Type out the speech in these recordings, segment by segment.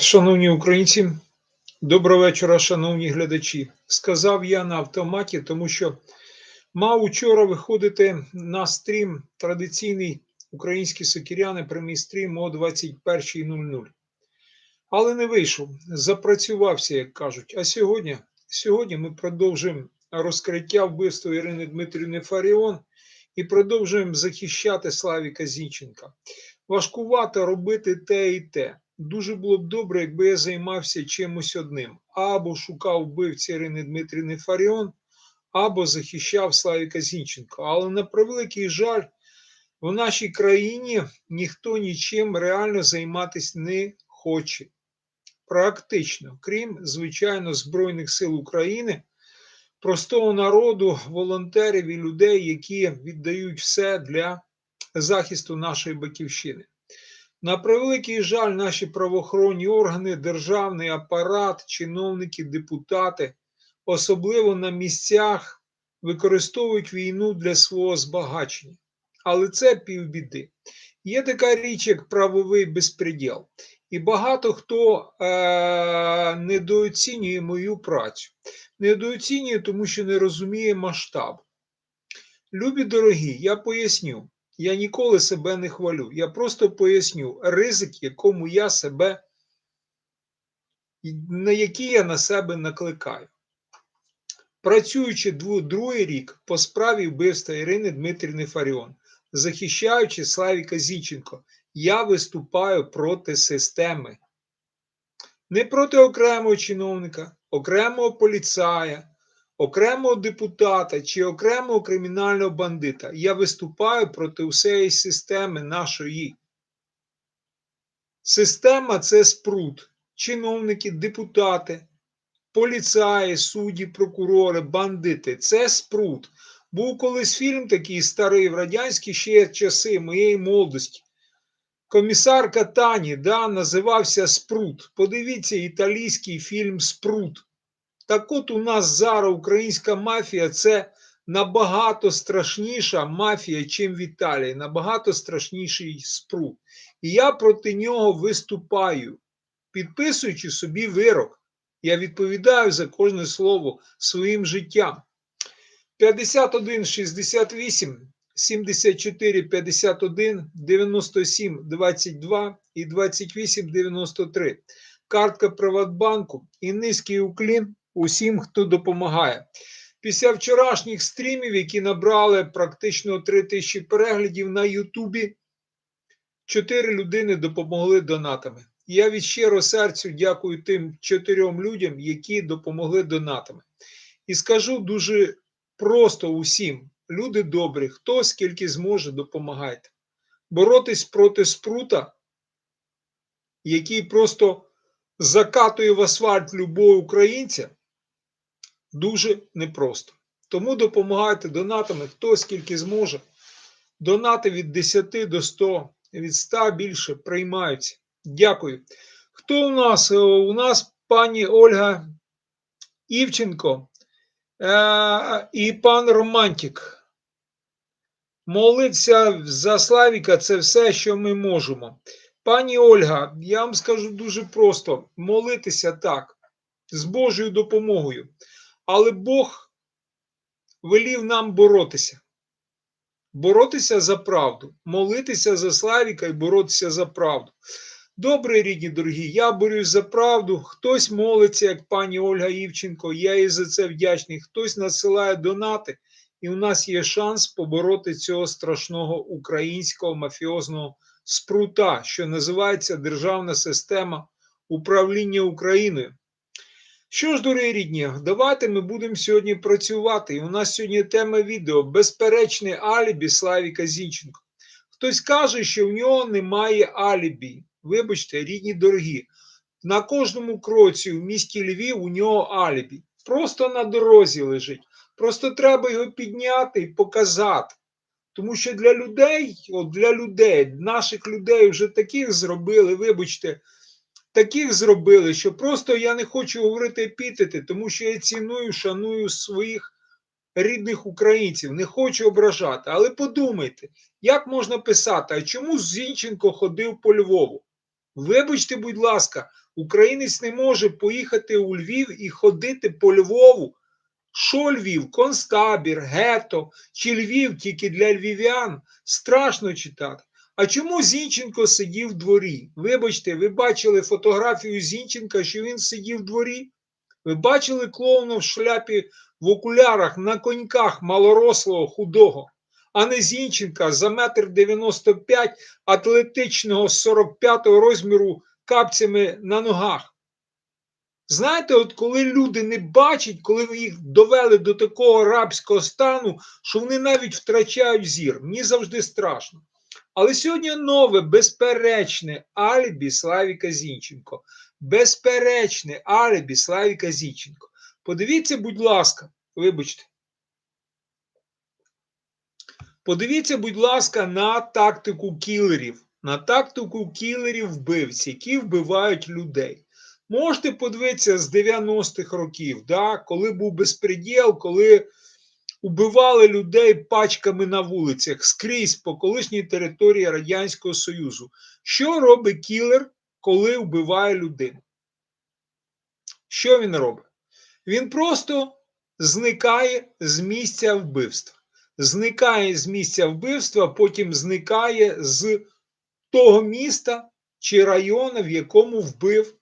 Шановні українці, доброго вечора, шановні глядачі. Сказав я на автоматі, тому що мав учора виходити на стрім традиційний український сокіряни прямий стрім о 21.00. Але не вийшов, запрацювався, як кажуть. А сьогодні, сьогодні ми продовжуємо розкриття вбивства Ірини Дмитрівни Фаріон і продовжуємо захищати Славіка Зінченка. Важкувато робити те і те. Дуже було б добре, якби я займався чимось одним: або шукав вбивці Ірини Дмитрівни Фаріон, або захищав Славіка Зінченка. Але на превеликий жаль, в нашій країні ніхто нічим реально займатися не хоче. Практично, крім, звичайно, Збройних сил України, простого народу, волонтерів і людей, які віддають все для захисту нашої батьківщини. На превеликий жаль, наші правоохоронні органи, державний апарат, чиновники, депутати, особливо на місцях, використовують війну для свого збагачення. Але це півбіди. Є така річ, як правовий безпреділ. І багато хто е- недооцінює мою працю. Недооцінює, тому що не розуміє масштаб. Любі дорогі, я поясню. Я ніколи себе не хвалю. Я просто поясню ризик, якому я себе, на який я на себе накликаю. Працюючи другий рік по справі вбивства Ірини Дмитрівни Фаріон, захищаючи Славіка Зінченко, я виступаю проти системи. Не проти окремого чиновника, окремого поліцая, окремого депутата чи окремого кримінального бандита. Я виступаю проти всієї системи нашої. Система це спрут. Чиновники, депутати, поліцаї, судді, прокурори, бандити. Це спрут. Був колись фільм такий старий в радянські ще часи моєї молодості. Комісар Катані да, називався Спрут. Подивіться італійський фільм Спрут. Так от у нас зараз українська мафія це набагато страшніша мафія, чим в Італії, набагато страшніший спрут. І я проти нього виступаю, підписуючи собі вирок. Я відповідаю за кожне слово своїм життям. 51 68 74 51 97 22 і 28 93. Картка Приватбанку і низький уклін усім, хто допомагає. Після вчорашніх стрімів, які набрали практично 3 тисячі переглядів на Ютубі, 4 людини допомогли донатами. Я від щиро серцю дякую тим чотирьом людям, які допомогли донатами. І скажу дуже просто усім: люди добрі, хто скільки зможе, допомагайте. Боротись проти спрута, який просто закатує в асфальт любого українця дуже непросто. Тому допомагайте донатами, хто скільки зможе. Донати від 10 до 100, від 100 більше приймаються. Дякую. Хто у нас? У нас пані Ольга Івченко е- і пан Романтик. Молитися за Славіка це все, що ми можемо. Пані Ольга, я вам скажу дуже просто: молитися так, з Божою допомогою. Але Бог велів нам боротися. Боротися за правду, молитися за Славіка і боротися за правду. Добре, рідні дорогі, я борюсь за правду. Хтось молиться, як пані Ольга Івченко, я їй за це вдячний. Хтось насилає донати, і у нас є шанс побороти цього страшного українського мафіозного спрута, що називається Державна система управління Україною. Що ж, дорогі рідні, давайте ми будемо сьогодні працювати. І у нас сьогодні тема відео безперечне алібі Славіка Зінченко. Хтось каже, що в нього немає алібі. Вибачте, рідні дорогі. На кожному кроці в місті Львів у нього алібі. Просто на дорозі лежить. Просто треба його підняти і показати. Тому що для людей, от для людей, наших людей вже таких зробили, вибачте таких зробили, що просто я не хочу говорити епітети, тому що я ціную, шаную своїх рідних українців, не хочу ображати. Але подумайте, як можна писати, а чому Зінченко ходив по Львову? Вибачте, будь ласка, Українець не може поїхати у Львів і ходити по Львову. Що Львів? Констабір, гето чи Львів тільки для львів'ян. Страшно читати. А чому Зінченко сидів в дворі? Вибачте, ви бачили фотографію Зінченка, що він сидів в дворі? Ви бачили клоуна в шляпі в окулярах на коньках малорослого, худого, а не Зінченка за метр 95 атлетичного 45-го розміру капцями на ногах. Знаєте, от коли люди не бачать, коли ви їх довели до такого рабського стану, що вони навіть втрачають зір, мені завжди страшно. Але сьогодні нове, безперечне алібі Славіка Зінченко. Безперечне алібі Славіка Зінченко. Подивіться, будь ласка, вибачте. Подивіться, будь ласка, на тактику кілерів, на тактику кілерів вбивць, які вбивають людей. Можете подивитися з 90-х років, да, коли був безпреділ, коли убивали людей пачками на вулицях скрізь по колишній території Радянського Союзу. Що робить кілер, коли вбиває людину? Що він робить? Він просто зникає з місця вбивства. Зникає з місця вбивства, потім зникає з того міста чи району, в якому вбив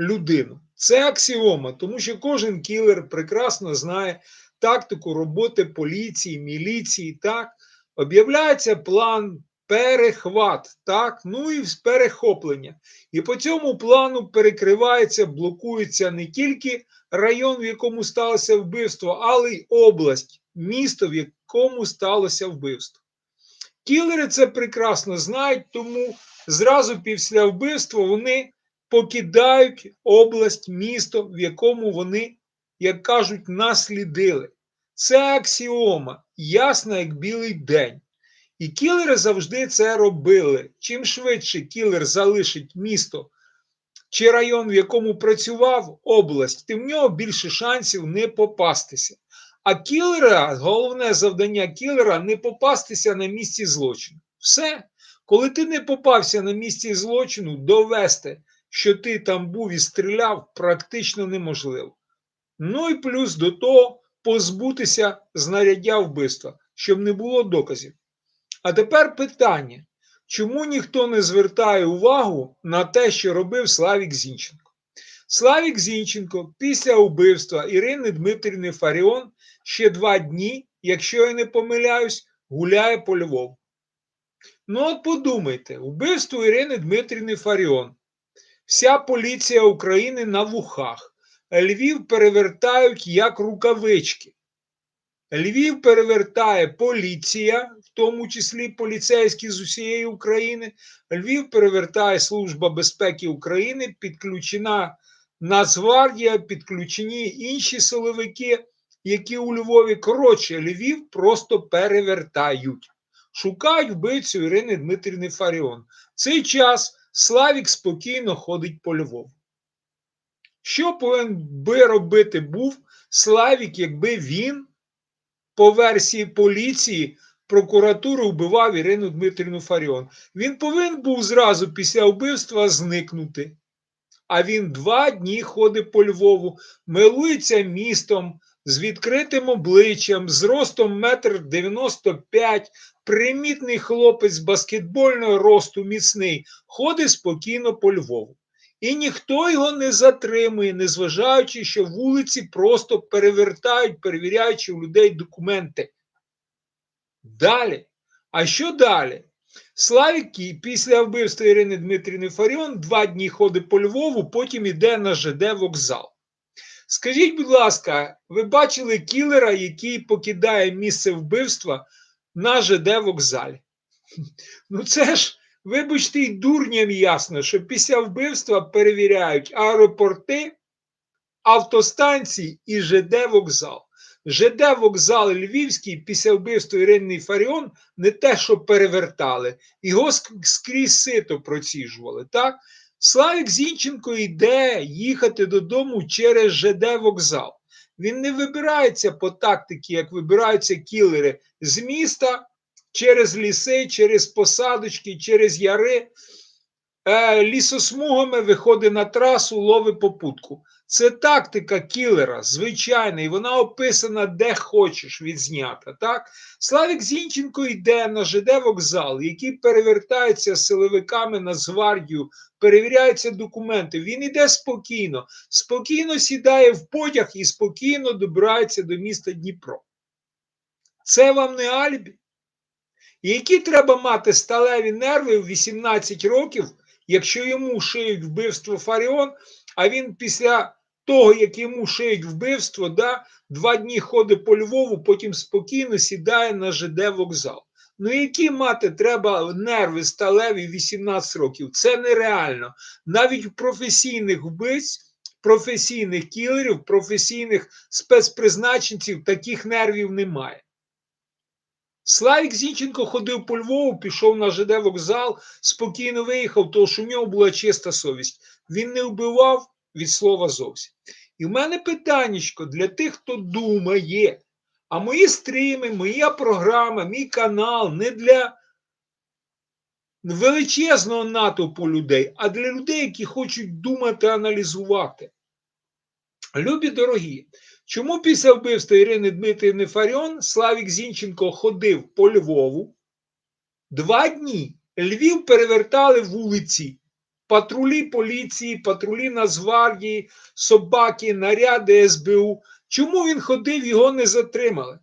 людину. Це аксіома, тому що кожен кілер прекрасно знає тактику роботи поліції, міліції. Так, об'являється план перехват, так, ну і перехоплення. І по цьому плану перекривається, блокується не тільки район, в якому сталося вбивство, але й область, місто, в якому сталося вбивство. Кілери це прекрасно знають, тому зразу після вбивства вони покидають область, місто, в якому вони, як кажуть, наслідили. Це аксіома, ясна, як білий день. І кілери завжди це робили. Чим швидше кілер залишить місто чи район, в якому працював область, тим в нього більше шансів не попастися. А кілера, головне завдання кілера не попастися на місці злочину. Все. Коли ти не попався на місці злочину, довести, що ти там був і стріляв, практично неможливо. Ну і плюс до того позбутися знаряддя вбивства, щоб не було доказів. А тепер питання: чому ніхто не звертає увагу на те, що робив Славік Зінченко? Славік Зінченко після вбивства Ірини Дмитрівни Фаріон ще два дні, якщо я не помиляюсь, гуляє по Львову. Ну, от подумайте, вбивство Ірини Дмитрівни Фаріон. Вся поліція України на вухах. Львів перевертають як рукавички. Львів перевертає поліція, в тому числі поліцейські з усієї України. Львів перевертає Служба безпеки України, підключена Нацгвардія, підключені інші силовики, які у Львові. Коротше, Львів просто перевертають. Шукають вбивцю Ірини Дмитрівни Фаріон. В цей час Славік спокійно ходить по Львову. Що повинен би робити був Славік, якби він, по версії поліції, прокуратури вбивав Ірину Дмитрівну Фаріон? Він повинен був зразу після вбивства зникнути. А він два дні ходить по Львову, милується містом з відкритим обличчям, з ростом метр дев'яносто п'ять, примітний хлопець баскетбольного росту міцний, ходить спокійно по Львову. І ніхто його не затримує, незважаючи, що вулиці просто перевертають, перевіряючи у людей документи. Далі. А що далі? Славік після вбивства Ірини Дмитрівни Фаріон два дні ходить по Львову, потім іде на ЖД вокзал. Скажіть, будь ласка, ви бачили кілера, який покидає місце вбивства на ЖД вокзалі? Ну це ж, вибачте, й дурням ясно, що після вбивства перевіряють аеропорти, автостанції і ЖД вокзал. ЖД вокзал Львівський після вбивства Ірини Фаріон не те, що перевертали, його скрізь сито проціжували. так? Славік Зінченко йде їхати додому через ЖД вокзал. Він не вибирається по тактиці, як вибираються кілери з міста через ліси, через посадочки, через яри. е, лісосмугами виходить на трасу, ловить попутку. Це тактика кілера, звичайна, і вона описана де хочеш відзнята. Так? Славік Зінченко йде на ЖД вокзал, який перевертається силовиками на Нацгвардію, перевіряються документи. Він іде спокійно, спокійно сідає в потяг і спокійно добирається до міста Дніпро. Це вам не альбі? Які треба мати сталеві нерви в 18 років, якщо йому шиють вбивство Фаріон, а він після того, як йому шиють вбивство, да, два дні ходить по Львову, потім спокійно сідає на ЖД вокзал. Ну, які мати треба нерви сталеві 18 років? Це нереально. Навіть у професійних вбивць, професійних кілерів, професійних спецпризначенців таких нервів немає. Славік Зінченко ходив по Львову, пішов на ЖД вокзал, спокійно виїхав, тому що в нього була чиста совість. Він не вбивав від слова зовсім. І в мене питаннячко для тих, хто думає, а мої стріми, моя програма, мій канал не для величезного натовпу людей, а для людей, які хочуть думати, аналізувати. Любі дорогі, чому після вбивства Ірини Дмитрівни Фаріон Славік Зінченко ходив по Львову? Два дні Львів перевертали вулиці, патрулі поліції, патрулі Нацгвардії, собаки, наряди СБУ. Чому він ходив, його не затримали?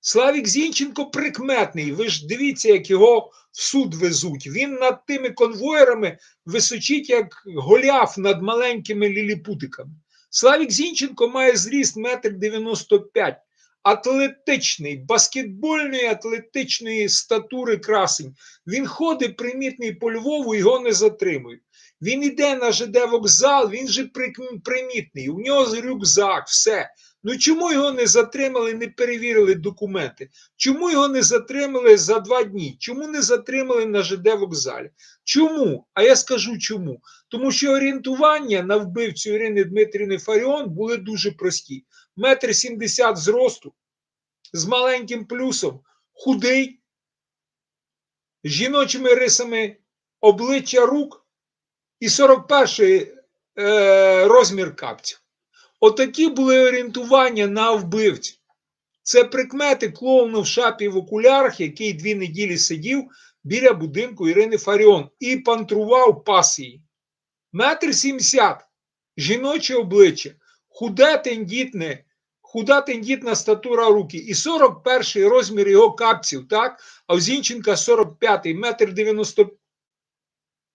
Славік Зінченко прикметний. Ви ж дивіться, як його в суд везуть. Він над тими конвоєрами височить, як голяф над маленькими ліліпутиками. Славік Зінченко має зріст 1,95 м, атлетичний, баскетбольної атлетичної статури красень. Він ходить примітний по Львову, його не затримують. Він іде на ЖД вокзал, він же примітний. У нього рюкзак, все. Ну чому його не затримали, не перевірили документи? Чому його не затримали за два дні? Чому не затримали на ЖД вокзалі? Чому? А я скажу чому. Тому що орієнтування на вбивцю Ірини Дмитрівни Фаріон були дуже прості. Метр сімдесят зросту, з маленьким плюсом, худий, жіночими рисами обличчя рук і 41 е, розмір капців. Отакі були орієнтування на вбивцю. Це прикмети клоуну в шапі в окулярах, який дві неділі сидів біля будинку Ірини Фаріон і пантрував пас її. Метр сімдесят, жіноче обличчя, худе тендітне, худа тендітна статура руки і 41 розмір його капців, так? А у Зінченка 45, метр 90,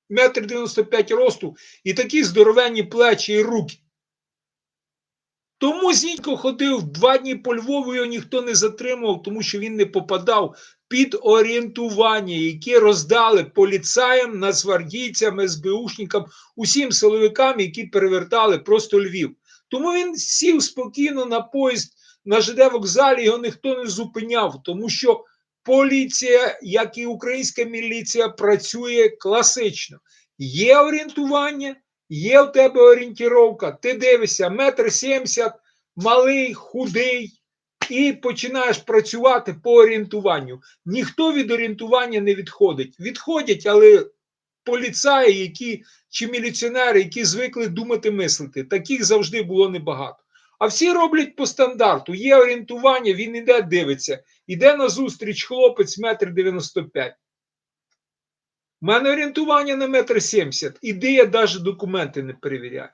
метр 95 росту і такі здоровенні плечі і руки. Тому Зінько ходив два дні по Львову, його ніхто не затримував, тому що він не попадав під орієнтування, які роздали поліцаям, нацгвардійцям, СБУшникам, усім силовикам, які перевертали просто Львів. Тому він сів спокійно на поїзд на ЖД вокзалі, його ніхто не зупиняв, тому що поліція, як і українська міліція, працює класично. Є орієнтування. Є в тебе орієнтіровка, ти дивишся, метр сімдесят, малий, худий, і починаєш працювати по орієнтуванню. Ніхто від орієнтування не відходить. Відходять, але поліцаї, які чи міліціонери, які звикли думати, мислити, таких завжди було небагато. А всі роблять по стандарту. Є орієнтування, він іде, дивиться. Іде на зустріч хлопець метр дев'яносто п'ять. У мене орієнтування на метр сімдесят, іди я навіть документи не перевіряю.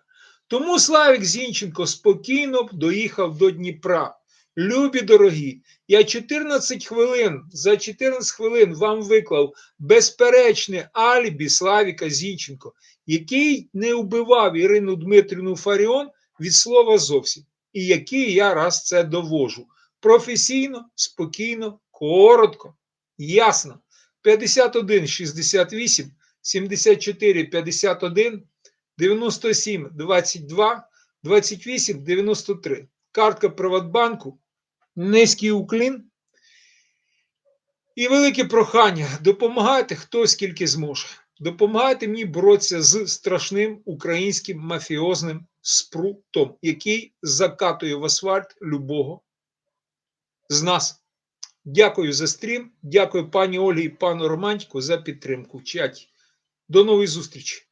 Тому Славік Зінченко спокійно доїхав до Дніпра. Любі дорогі, я 14 хвилин, за 14 хвилин вам виклав безперечне алібі Славіка Зінченко, який не вбивав Ірину Дмитрівну Фаріон від слова зовсім. І який я раз це довожу. Професійно, спокійно, коротко, ясно. 51 68 74 51 97 22 28 93. Картка Приватбанку. Низький уклін. І велике прохання. Допомагайте хто скільки зможе. Допомагайте мені боротися з страшним українським мафіозним спрутом, який закатує в асфальт любого з нас. Дякую за стрім. Дякую пані Олі і пану Романтику за підтримку в чаті. До нової зустрічі!